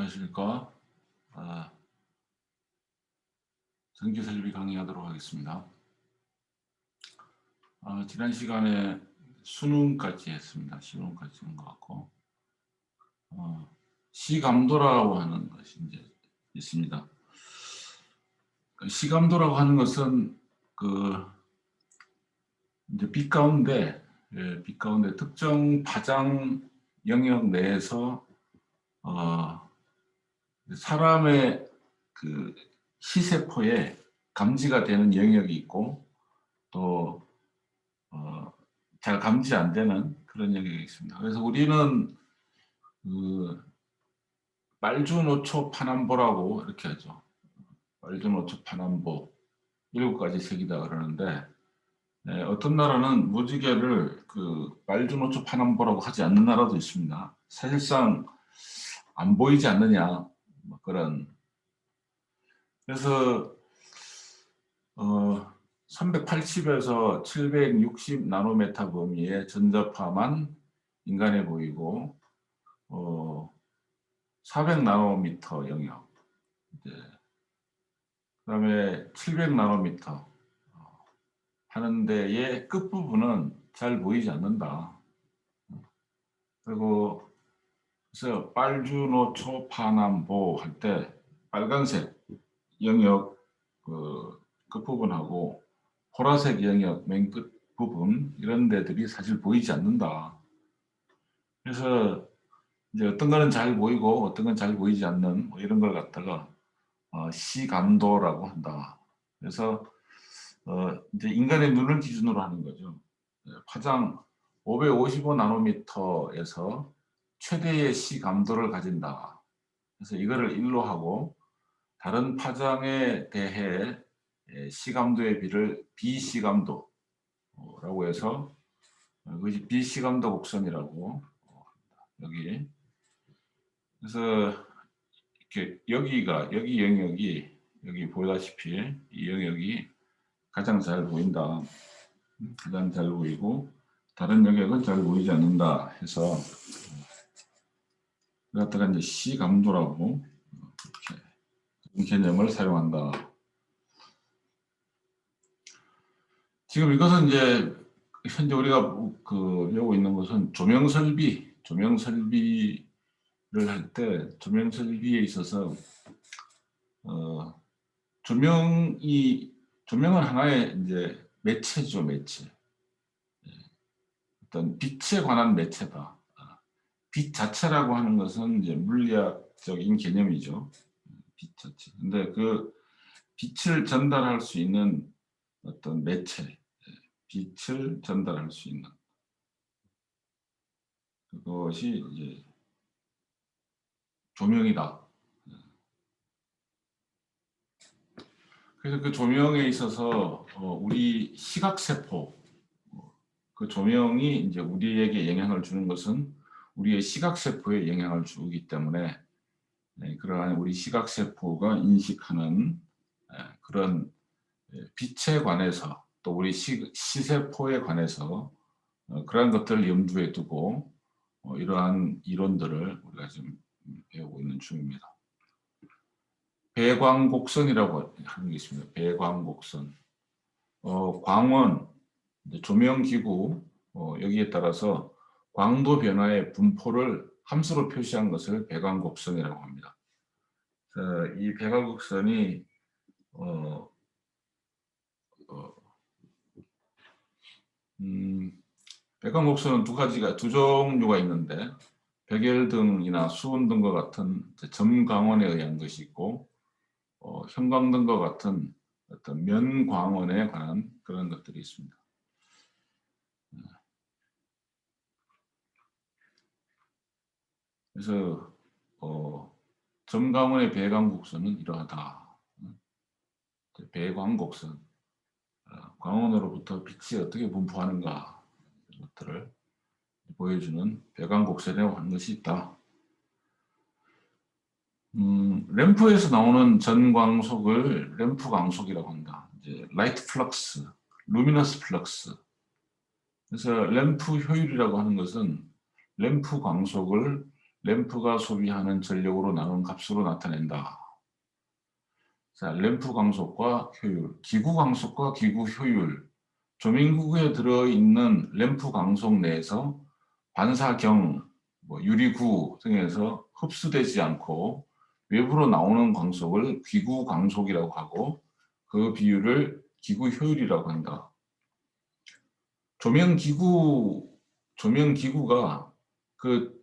안녕하십니까. 아, 전기 설비 강의하도록 하겠습니다. 아, 지난 시간에 수능까지 했습니다. 수능까지 한것 같고 어, 시감도라고 하는 것이 이제 있습니다. 그 시감도라고 하는 것은 그 이제 빛 가운데 예, 빛 가운데 특정 파장 영역 내에서 어, 사람의 그 시세포에 감지가 되는 영역이 있고 또 어, 잘 감지 안 되는 그런 영역이 있습니다. 그래서 우리는 그 빨주노초 파남보라고 이렇게 하죠. 빨주노초 파남보 일곱 가지 색이다 그러는데 네, 어떤 나라는 무지개를 그 빨주노초 파남보라고 하지 않는 나라도 있습니다. 사실상 안 보이지 않느냐 뭐 그런 그래서 어 380에서 760 나노메타 범위의 전자파만 인간에 보이고 어 400 나노미터 영역 이제 그다음에 700 나노미터 하는 데의 끝부분은 잘 보이지 않는다. 그리고 그래서 빨주노 초 파남보 할 때 빨간색 영역 그 끝부분하고 보라색 영역 맨 끝 부분 이런 데들이 사실 보이지 않는다. 그래서 이제 어떤 거는 잘 보이고 어떤 건 잘 보이지 않는 뭐 이런 걸 갖다가 어, 시감도라고 한다. 그래서 어, 이제 인간의 눈을 기준으로 하는 거죠. 파장 555 나노미터에서 최대의 시 감도를 가진다. 그래서 이거를 1로 하고 다른 파장에 대해 시감도의 비를 비시감도라고 해서 그것이 비시감도 곡선이라고 합니다. 여기 그래서 이렇게 여기가 여기 영역이 여기 보다시피 이 영역이 가장 잘 보인다. 가장 잘 보이고 다른 영역은 잘 보이지 않는다 해서 갖다가 이제 시감도라고 개념을 사용한다. 지금 이것은 이제 현재 우리가 그 배우고 있는 것은 조명 설비, 조명 설비를 할 때 조명 설비에 있어서 어, 조명이 조명은 하나의 이제 매체죠, 매체. 어떤 빛에 관한 매체다. 빛 자체라고 하는 것은 이제 물리학적인 개념이죠. 빛 자체. 근데 그 빛을 전달할 수 있는 어떤 매체, 빛을 전달할 수 있는 그것이 이제 조명이다. 그래서 그 조명에 있어서 우리 시각세포, 그 조명이 이제 우리에게 영향을 주는 것은 우리의 시각세포에 영향을 주기 때문에 네, 그러한 우리 시각세포가 인식하는 그런 빛에 관해서 또 우리 시, 시세포에 관해서 어, 그러한 것들을 염두에 두고 어, 이러한 이론들을 우리가 지금 배우고 있는 중입니다. 배광곡선이라고 하는 게 있습니다. 배광곡선. 어, 광원, 조명기구 어, 여기에 따라서 광도 변화의 분포를 함수로 표시한 것을 배광곡선이라고 합니다. 이 배광곡선이 어, 어, 음, 배광곡선은 두 가지가 두 종류가 있는데 백열등이나 수온등과 같은 점광원에 의한 것이 있고 어, 형광등과 같은 어떤 면광원에 관한 그런 것들이 있습니다. 그래서 어, 점광원의 배광곡선은 이러하다. 배광곡선, 어, 광원으로부터 빛이 어떻게 분포하는가 것들을 보여주는 배광곡선이라고 하는 것이 있다. 음, 램프에서 나오는 전광속을 램프 광속이라고 한다. 이제 라이트 플럭스, 루미너스 플럭스. 그래서 램프 효율이라고 하는 것은 램프 광속을 램프가 소비하는 전력으로 나눈 값으로 나타낸다. 자, 램프 광속과 효율, 기구 광속과 기구 효율. 조명기구에 들어있는 램프 광속 내에서 반사경, 뭐 유리구 등에서 흡수되지 않고 외부로 나오는 광속을 기구 광속이라고 하고 그 비율을 기구 효율이라고 한다. 조명 기구 조명 기구가 그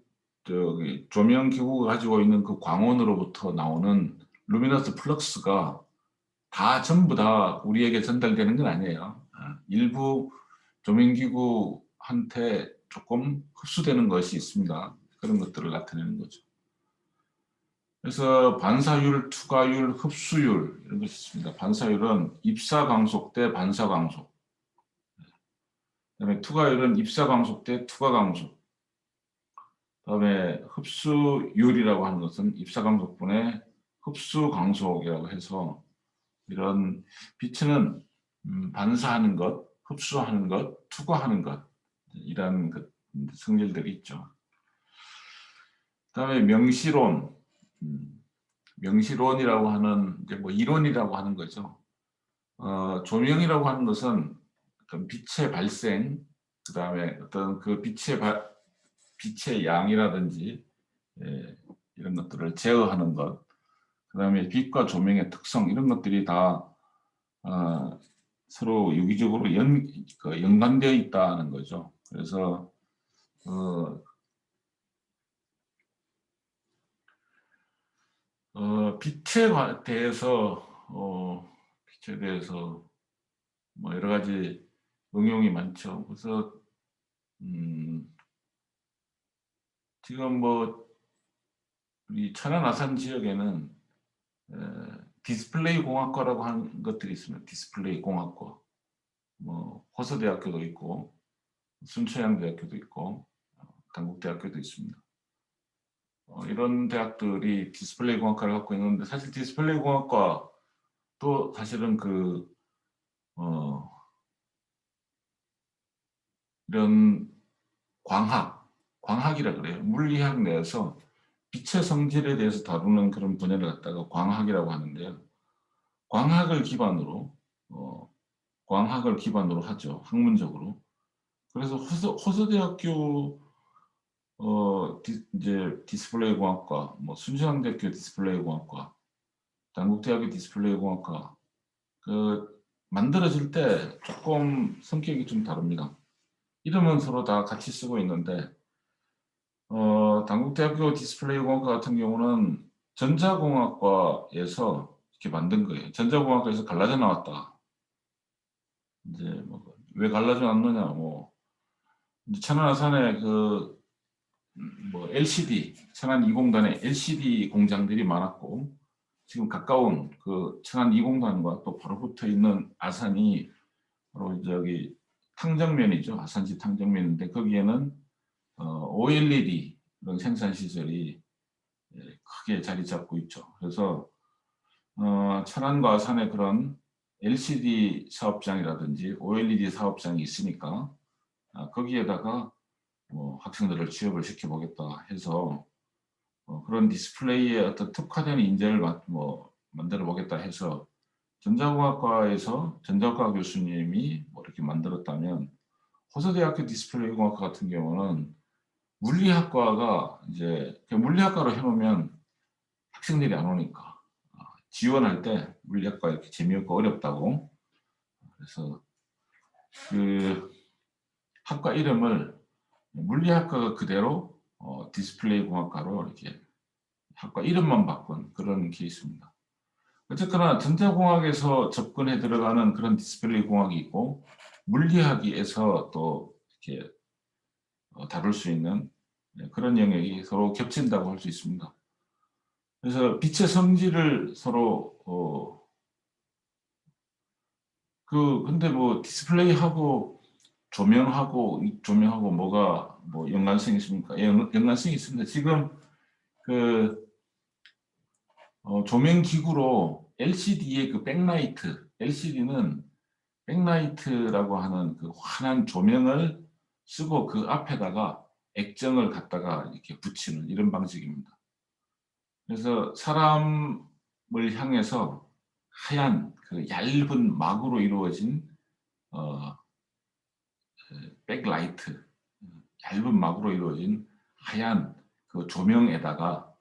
저기 조명 기구가 가지고 있는 그 광원으로부터 나오는 루미너스 플럭스가 다 전부 다 우리에게 전달되는 건 아니에요. 아, 일부 조명 기구한테 조금 흡수되는 것이 있습니다. 그런 것들을 나타내는 거죠. 그래서 반사율, 투과율, 흡수율 이런 것이 있습니다. 반사율은 입사 광속 대 반사 광속. 그다음에 투과율은 입사 광속 대 투과 광속. 그다음에 흡수율이라고 하는 것은 입사 광속분의 흡수 광속이라고 해서 이런 빛은 음, 반사하는 것, 흡수하는 것, 투과하는 것 이런 그 성질들이 있죠. 그다음에 명시론, 음, 명시론이라고 하는 이제 뭐 이론이라고 하는 거죠. 어, 조명이라고 하는 것은 빛의 발생, 그 다음에 어떤 그 빛의 바, 빛의 양이라든지 예, 이런 것들을 제어하는 것, 그 다음에 빛과 조명의 특성 이런 것들이 다 어, 서로 유기적으로 연, 그 연관되어 있다는 거죠. 그래서 어, 어, 빛에 관- 대해서 어, 빛에 대해서 뭐 여러 가지 응용이 많죠. 그래서 음, 지금 뭐 우리 천안 아산 지역에는 에, 디스플레이 공학과라고 하는 것들이 있습니다. 디스플레이 공학과. 뭐 호서대학교도 있고 순천향대학교도 있고 어, 단국대학교도 있습니다. 어, 이런 대학들이 디스플레이 공학과를 갖고 있는데 사실 디스플레이 공학과도 사실은 그 어, 이런 광학, 광학이라 그래요. 물리학 내에서 빛의 성질에 대해서 다루는 그런 분야를 갖다가 광학이라고 하는데요. 광학을 기반으로 어, 광학을 기반으로 하죠. 학문적으로. 그래서 호서, 호서대학교 어, 디, 이제 디스플레이 공학과, 뭐 순천향대학교 디스플레이 공학과, 단국대학교 디스플레이 공학과 그 만들어질 때 조금 성격이 좀 다릅니다. 이름은 서로 다 같이 쓰고 있는데 어, 단국대학교 디스플레이 공학과 같은 경우는 전자공학과에서 이렇게 만든 거예요. 전자공학과에서 갈라져 나왔다. 이제 뭐 왜 갈라져 나왔느냐 뭐 이제 천안아산에 그 음, 뭐 LCD 천안 2공단에 LCD 공장들이 많았고 지금 가까운 그 천안 2공단과 또 바로 붙어 있는 아산이 바로 저기 탕정면이죠 아산시 탕정면인데 거기에는 어, OLED 이런 생산 시설이 예, 크게 자리 잡고 있죠. 그래서 어, 천안과 아산에 그런 LCD 사업장이라든지 OLED 사업장이 있으니까 아, 거기에다가 뭐 학생들을 취업을 시켜보겠다 해서 어, 그런 디스플레이에 어떤 특화된 인재를 마- 뭐 만들어 보겠다 해서 전자공학과에서 전자과 교수님이 뭐 이렇게 만들었다면 호서대학교 디스플레이 공학과 같은 경우는 물리학과가 이제 물리학과로 해놓으면 학생들이 안 오니까 아, 지원할 때 물리학과 이렇게 재미없고 어렵다고 그래서 그 학과 이름을 물리학과가 그대로 어, 디스플레이 공학과로 이렇게 학과 이름만 바꾼 그런 케이스입니다. 어쨌거나 전자공학에서 접근해 들어가는 그런 디스플레이 공학이 있고 물리학에서 또 이렇게 어, 다룰 수 있는 네, 그런 영역이 서로 겹친다고 할 수 있습니다. 그래서 빛의 성질을 서로 어, 그 근데 뭐 디스플레이하고 조명하고 이 조명하고 뭐가 뭐 연관성이 있습니까? 연, 연관성이 있습니다. 지금 그 어, 조명 기구로 LCD의 그 백라이트, LCD는 백라이트라고 하는 그 환한 조명을 쓰고 그 앞에다가 액정을 갖다가 이렇게 붙이는 이런 방식입니다. 그래서 사람을 향해서 하얀 그 얇은 막으로 이루어진 어, 백라이트 얇은 막으로 이루어진 하얀 그 조명에다가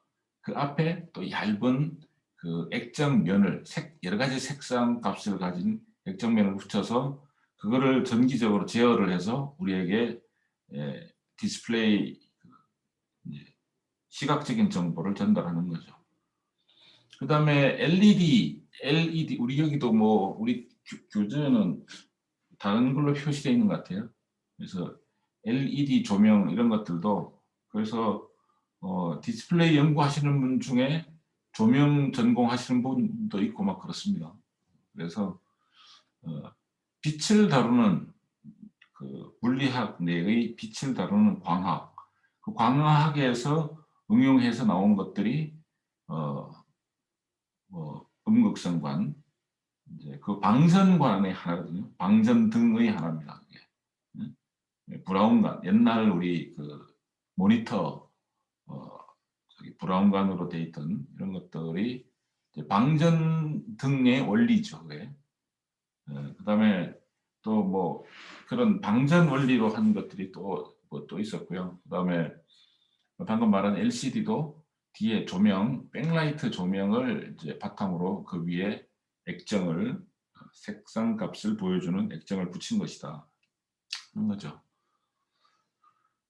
그 앞에 또 얇은 그 액정면을 색 여러 가지 색상 값을 가진 액정면을 붙여서 그거를 전기적으로 제어를 해서 우리에게 예, 디스플레이 시각적인 정보를 전달하는 거죠. 그 다음에 LED, LED 우리 여기도 뭐 우리 교- 교재는 다른 걸로 표시되어 있는 것 같아요. 그래서 LED 조명 이런 것들도 그래서 어, 디스플레이 연구하시는 분 중에 조명 전공하시는 분도 있고 막 그렇습니다. 그래서 어, 빛을 다루는 그 물리학 내의 빛을 다루는 광학, 그 광학에서 응용해서 나온 것들이 어, 뭐 음극성관, 이제 그 방전관의 하나거든요. 방전 등의 하나입니다. 그게. 응? 브라운관, 옛날 우리 그 모니터 어, 저기 브라운관으로 돼 있던 이런 것들이 이제 방전 등의 원리죠. 그게. 어, 그다음에 또 뭐 그런 방전 원리로 한 것들이 또 뭐 또 있었고요. 그 다음에 방금 말한 LCD도 뒤에 조명, 백라이트 조명을 이제 바탕으로 그 위에 액정을 색상 값을 보여주는 액정을 붙인 것이다. 그런 거죠.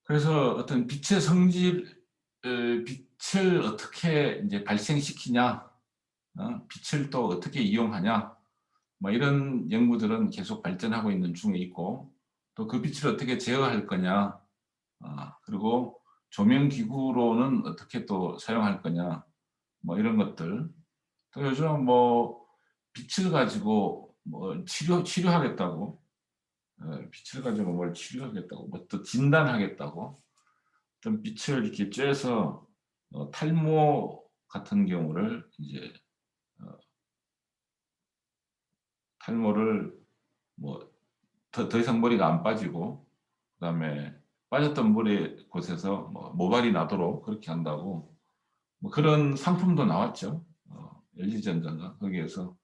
그래서 어떤 빛의 성질, 어, 빛을 어떻게 이제 발생시키냐, 어, 빛을 또 어떻게 이용하냐, 뭐 이런 연구들은 계속 발전하고 있는 중에 있고, 또 그 빛을 어떻게 제어할 거냐, 아, 그리고 조명 기구로는 어떻게 또 사용할 거냐, 뭐 이런 것들. 또 요즘 뭐 빛을 가지고 뭐 치료 치료하겠다고, 어, 빛을 가지고 뭘 치료하겠다고, 뭐 또 진단하겠다고, 어떤 빛을 이렇게 쬐서 어, 탈모 같은 경우를 이제 어, 탈모를 뭐 더 더 이상 머리가 안 빠지고 그다음에 빠졌던 머리 곳에서 뭐 모발이 나도록 그렇게 한다고 뭐 그런 상품도 나왔죠. 어, LG전자가 거기에서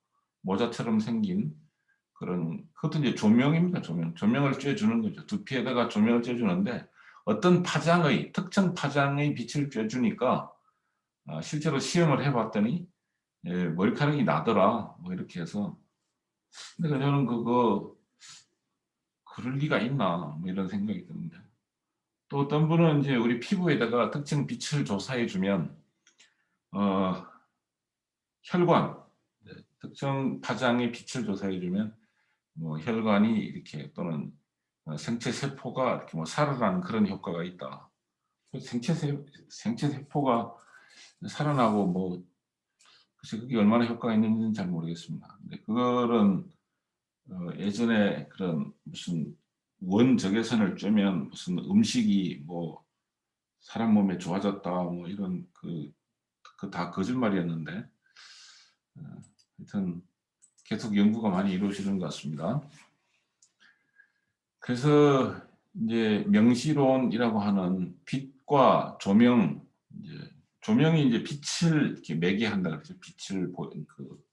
모자처럼 생긴 그런 그것도 이제 조명입니다. 조명 조명을 쬐주는 거죠. 두피에다가 조명을 쬐주는데 어떤 파장의 특정 파장의 빛을 쬐주니까 아, 실제로 시험을 해봤더니 예, 머리카락이 나더라 뭐 이렇게 해서 근데 저는 그거 그럴 리가 있나 뭐 이런 생각이 드는데 또 어떤 분은 이제 우리 피부에다가 특정 빛을 조사해 주면 어, 혈관 네, 특정 파장의 빛을 조사해 주면 뭐 혈관이 이렇게 또는 어, 생체 세포가 이렇게 뭐 살아나는 그런 효과가 있다. 그 생체 세 생체 세포가 살아나고 뭐 글쎄 그게 얼마나 효과가 있는지는 잘 모르겠습니다. 근데 그거는 어, 예전에 그런 무슨 원 적외선을 쬐면 무슨 음식이 뭐 사람 몸에 좋아졌다 뭐 이런 그그다 거짓말이었는데 어, 하여튼 계속 연구가 많이 이루어지는 것 같습니다. 그래서 이제 명시론이라고 하는 빛과 조명 이제 조명이 이제 빛을 이렇게 매게 한다 그래서 빛을 보, 그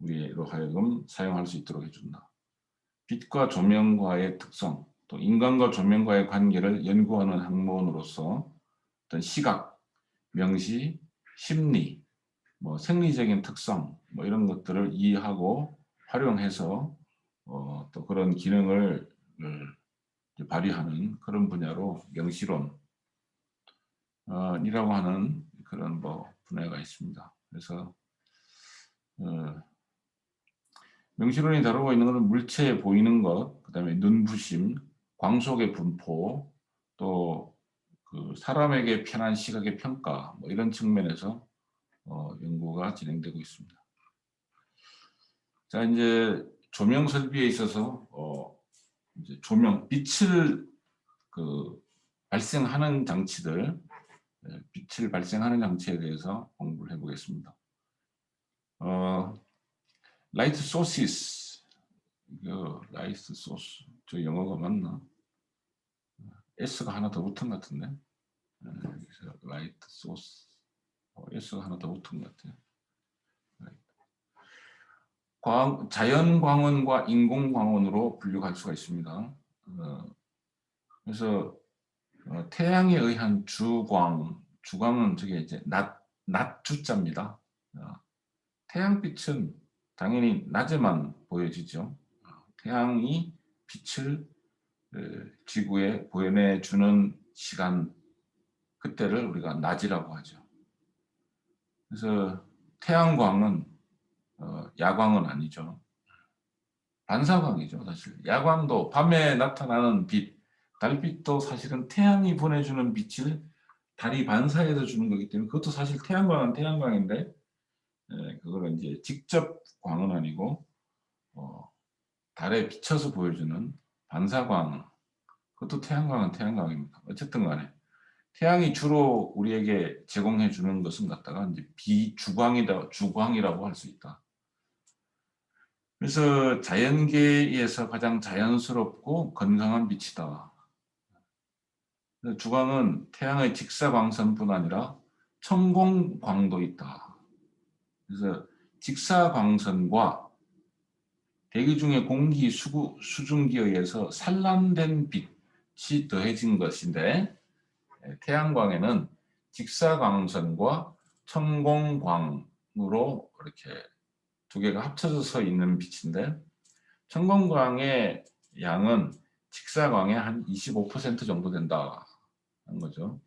우리로 하여금 사용할 수 있도록 해준다. 빛과 조명과의 특성, 또 인간과 조명과의 관계를 연구하는 학문으로서 어떤 시각, 명시, 심리, 뭐 생리적인 특성, 뭐 이런 것들을 이해하고 활용해서 어, 또 그런 기능을 발휘하는 그런 분야로 명시론 어, 이라고 하는 그런 뭐 분야가 있습니다. 그래서 어, 명시론이 다루고 있는 것은 물체에 보이는 것, 그다음에 눈부심, 광속의 분포, 또 그 사람에게 편한 시각의 평가 뭐 이런 측면에서 어, 연구가 진행되고 있습니다. 자 이제 조명 설비에 있어서 어, 이제 조명 빛을 그 발생하는 장치들 예, 빛을 발생하는 장치에 대해서 공부를 해보겠습니다. 어, 라이트 소시스 이거 라이트 소스 저 영어가 맞나? S가 하나 더 붙은 것 같은데 어, 여기서 라이트 소스 어, S가 하나 더 붙은 것 같아요. 광, 자연 광원과 인공 광원으로 분류할 수가 있습니다. 어, 그래서 어, 태양에 의한 주광, 주광은 저게 이제 낮, 낮 주자입니다. 어, 태양빛은 당연히 낮에만 보여지죠. 어, 태양이 빛을 어, 지구에 보내주는 시간 그때를 우리가 낮이라고 하죠. 그래서 태양광은 어, 야광은 아니죠. 반사광이죠, 사실. 야광도 밤에 나타나는 빛, 달빛도 사실은 태양이 보내주는 빛을 달이 반사해서 주는 거기 때문에 그것도 사실 태양광은 태양광인데 예, 그거는 이제 직접 광은 아니고 어, 달에 비춰서 보여주는 반사광 그것도 태양광은 태양광입니다. 어쨌든 간에 태양이 주로 우리에게 제공해 주는 것은 갖다가 이제 비주광이다 주광이라고 할 수 있다. 그래서 자연계에서 가장 자연스럽고 건강한 빛이다. 주광은 태양의 직사광선뿐 아니라 천공광도 있다. 그래서 직사광선과 대기 중에 공기 수구, 수증기에 의해서 산란된 빛이 더해진 것인데 예, 태양광에는 직사광선과 천공광으로 이렇게 두 개가 합쳐져서 있는 빛인데 천공광의 양은 직사광의 한 25% 정도 된다 는 거죠.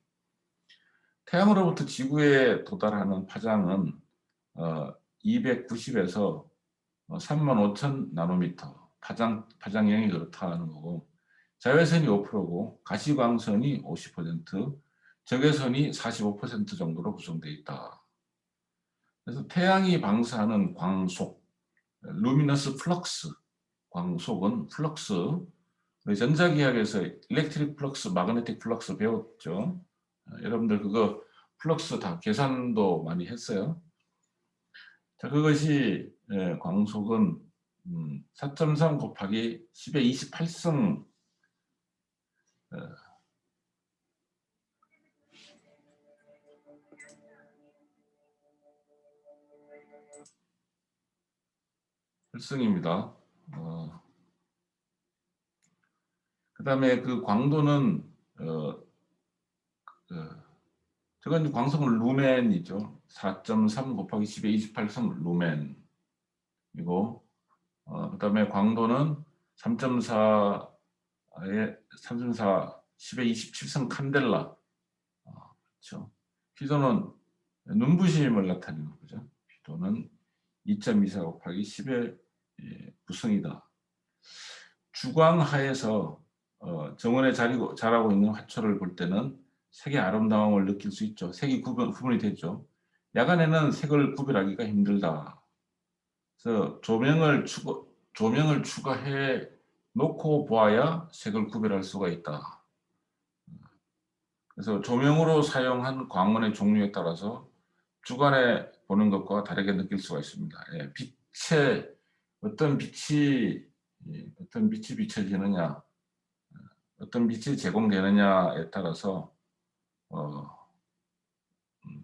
태양으로부터 지구에 도달하는 파장은 어, 290에서 3만 5천 나노미터 파장 파장량이 그렇다는 거고 자외선이 5%고 가시광선이 50%, 적외선이 45% 정도로 구성되어 있다. 그래서 태양이 방사하는 광속, 루미너스 플럭스, 광속은 플럭스, 전자기학에서 일렉트릭 플럭스, 마그네틱 플럭스 배웠죠. 여러분들 그거 플럭스 다 계산도 많이 했어요. 자, 그것이 예, 광속은 4.3 곱하기 10의 28승 필승입니다. 어, 그 다음에 그 광도는 어, 어, 저건 광속은 루멘이죠. 4.3 곱하기 10의 28성 루멘이고 어, 그 다음에 광도는 3.4에 3.4 10의 27성 칸델라 어, 그렇죠. 피도는 눈부심을 나타내는 거죠. 피도는 2.24 곱하기 10의 예, 구성이다. 주광하에서 어, 정원에 자리고, 자라고 있는 화초를 볼 때는 색의 아름다움을 느낄 수 있죠. 색이 구분, 구분이 되죠. 야간에는 색을 구별하기가 힘들다. 그래서 조명을 추가, 조명을 추가해 놓고 보아야 색을 구별할 수가 있다. 그래서 조명으로 사용한 광원의 종류에 따라서 주간에 보는 것과 다르게 느낄 수가 있습니다. 예, 빛의 어떤 빛이 예, 어떤 빛이 비춰지느냐, 어떤 빛이 제공되느냐에 따라서 어, 음,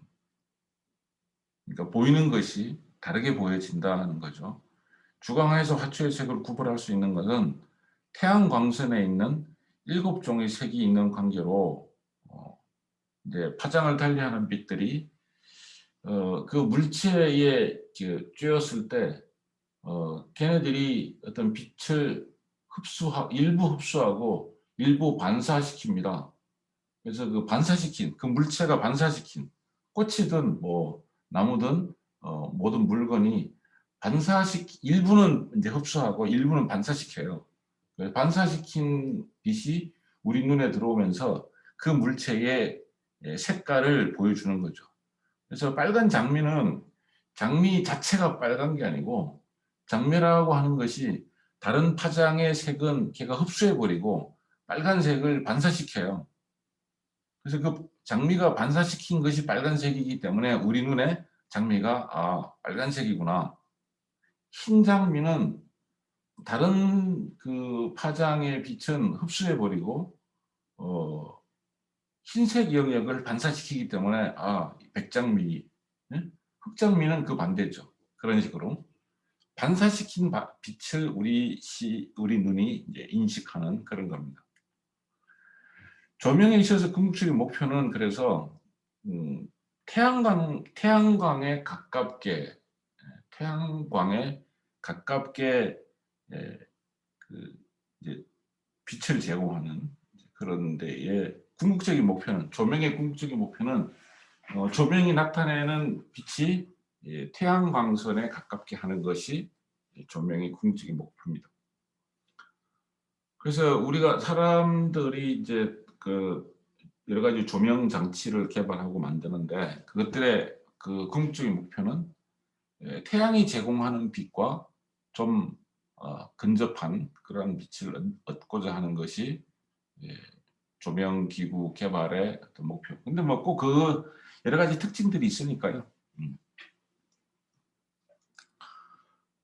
그러니까 보이는 것이 다르게 보여진다는 거죠. 주광하에서 화초의 색을 구분할 수 있는 것은 태양 광선에 있는 일곱 종의 색이 있는 관계로 어, 이제 파장을 달리하는 빛들이 어, 그 물체에 그 쬐었을 때 어, 걔네들이 어떤 빛을 흡수하 일부 흡수하고 일부 반사시킵니다. 그래서 그 반사시킨 그 물체가 반사시킨 꽃이든 뭐 나무든 어, 모든 물건이 반사시 일부는 이제 흡수하고 일부는 반사시켜요. 반사시킨 빛이 우리 눈에 들어오면서 그 물체의 예, 색깔을 보여주는 거죠. 그래서 빨간 장미는 장미 자체가 빨간 게 아니고 장미라고 하는 것이 다른 파장의 색은 걔가 흡수해버리고 빨간색을 반사시켜요. 그래서 그 장미가 반사시킨 것이 빨간색이기 때문에 우리 눈에 장미가 아 빨간색이구나. 흰 장미는 다른 그 파장의 빛은 흡수해 버리고 어, 흰색 영역을 반사시키기 때문에 아 백장미, 예? 흑장미는 그 반대죠. 그런 식으로 반사시킨 바- 빛을 우리 시 우리 눈이 인식하는 그런 겁니다. 조명에 있어서 궁극적인 목표는 그래서 음, 태양광 태양광에 가깝게 예, 태양광에 가깝게 예, 그 이제 빛을 제공하는 그런 데에 궁극적인 목표는 조명의 궁극적인 목표는 어, 조명이 나타내는 빛이 예, 태양 광선에 가깝게 하는 것이 이 조명의 궁극적인 목표입니다. 그래서 우리가 사람들이 이제 그 여러 가지 조명 장치를 개발하고 만드는데 그것들의 그 궁극적인 목표는 예, 태양이 제공하는 빛과 좀 어, 근접한 그런 빛을 얻- 얻고자 하는 것이 예, 조명 기구 개발의 어떤 목표. 근데 뭐 꼭 그 여러 가지 특징들이 있으니까요. 음.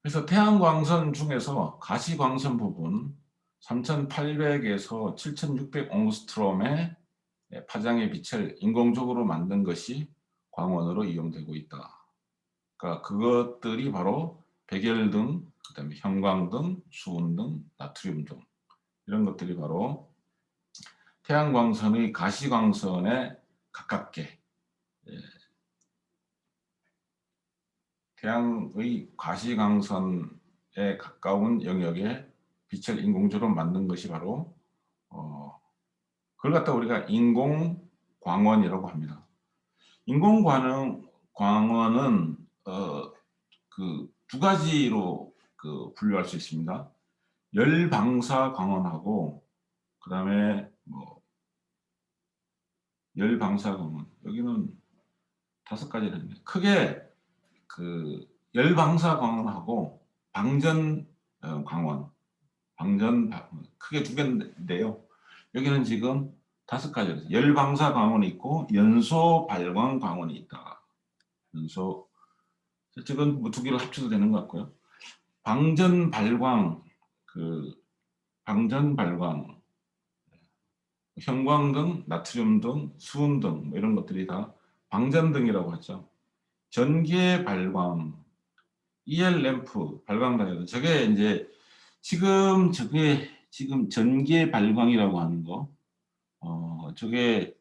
그래서 태양광선 중에서 가시광선 부분 3,800에서 7,600 옹스트롬의 예, 파장의 빛을 인공적으로 만든 것이 광원으로 이용되고 있다. 그러니까 그것들이 바로 백열등, 그다음에 형광등, 수은등, 나트륨 등 이런 것들이 바로 태양광선의 가시광선에 가깝게 예, 태양의 가시광선에 가까운 영역에 빛을 인공적으로 만든 것이 바로 어, 그걸 갖다 우리가 인공광원이라고 합니다. 인공광원 광원은 어, 그 두 가지로 그 분류할 수 있습니다. 열방사 광원하고 그 다음에 뭐 열방사 광원 여기는 다섯 가지를 했네. 크게 그 열방사 광원하고 방전 어, 광원, 방전 바- 크게 두 개인데요. 여기는 지금 다섯 가지를 열방사 광원이 있고 연소 발광 광원이 있다. 연소 지금 뭐 두 개를 합쳐도 되는 것 같고요. 방전 발광 그 방전 발광 형광등, 나트륨등, 수은등 뭐 이런 것들이 다 방전등이라고 하죠. 전기의 발광, EL 램프 발광 다이오드 저게 이제 지금 저게 지금 전기의 발광이라고 하는 거, 어 저게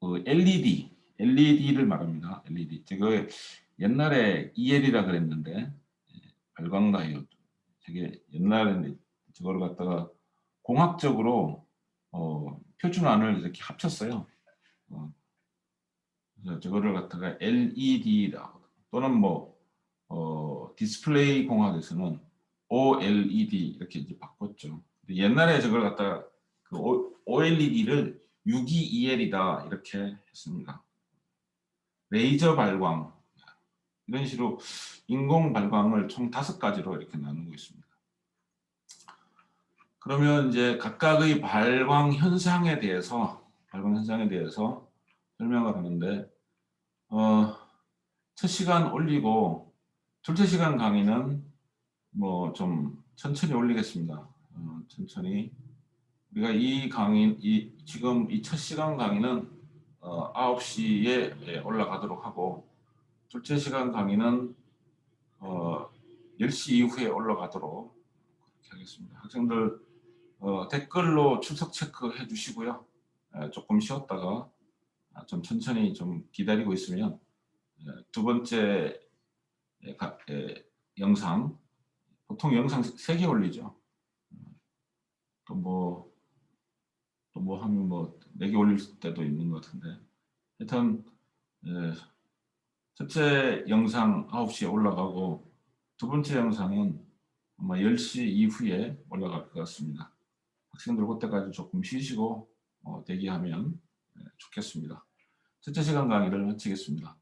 그 LED, LED를 말합니다. LED. 저거 옛날에 EL이라 그랬는데 예, 발광 다이오드. 저게 옛날에 저거를 갖다가 공학적으로 어, 표준안을 이렇게 합쳤어요. 어, 그래서 저거를 갖다가 LED라고 또는 뭐 어, 디스플레이 공학에서는 OLED 이렇게 이제 바꿨죠. 옛날에 저걸 갖다가 그 OLED를 622L이다 이렇게 했습니다. 레이저 발광 이런 식으로 인공 발광을 총 다섯 가지로 이렇게 나누고 있습니다. 그러면 이제 각각의 발광 현상에 대해서 발광 현상에 대해서 설명을 하는데 어, 첫 시간 올리고 둘째 시간 강의는 뭐 좀 천천히 올리겠습니다. 어, 천천히 우리가 이 강의 이 지금 이 첫 시간 강의는 어, 9시에 올라가도록 하고 둘째 시간 강의는 어, 10시 이후에 올라가도록 그렇게 하겠습니다. 학생들 어, 댓글로 출석 체크해 주시고요. 에, 조금 쉬었다가 아, 좀 천천히 좀 기다리고 있으면 에, 두 번째 에, 가- 에, 영상 보통 영상 세개 올리죠. 또 뭐 또 뭐 하면 뭐네 개 올릴 때도 있는 것 같은데 하여튼 에, 첫째 영상 9시에 올라가고 두 번째 영상은 아마 10시 이후에 올라갈 것 같습니다. 학생들 그때까지 조금 쉬시고 어, 대기하면 네, 좋겠습니다. 첫째 시간 강의를 마치겠습니다.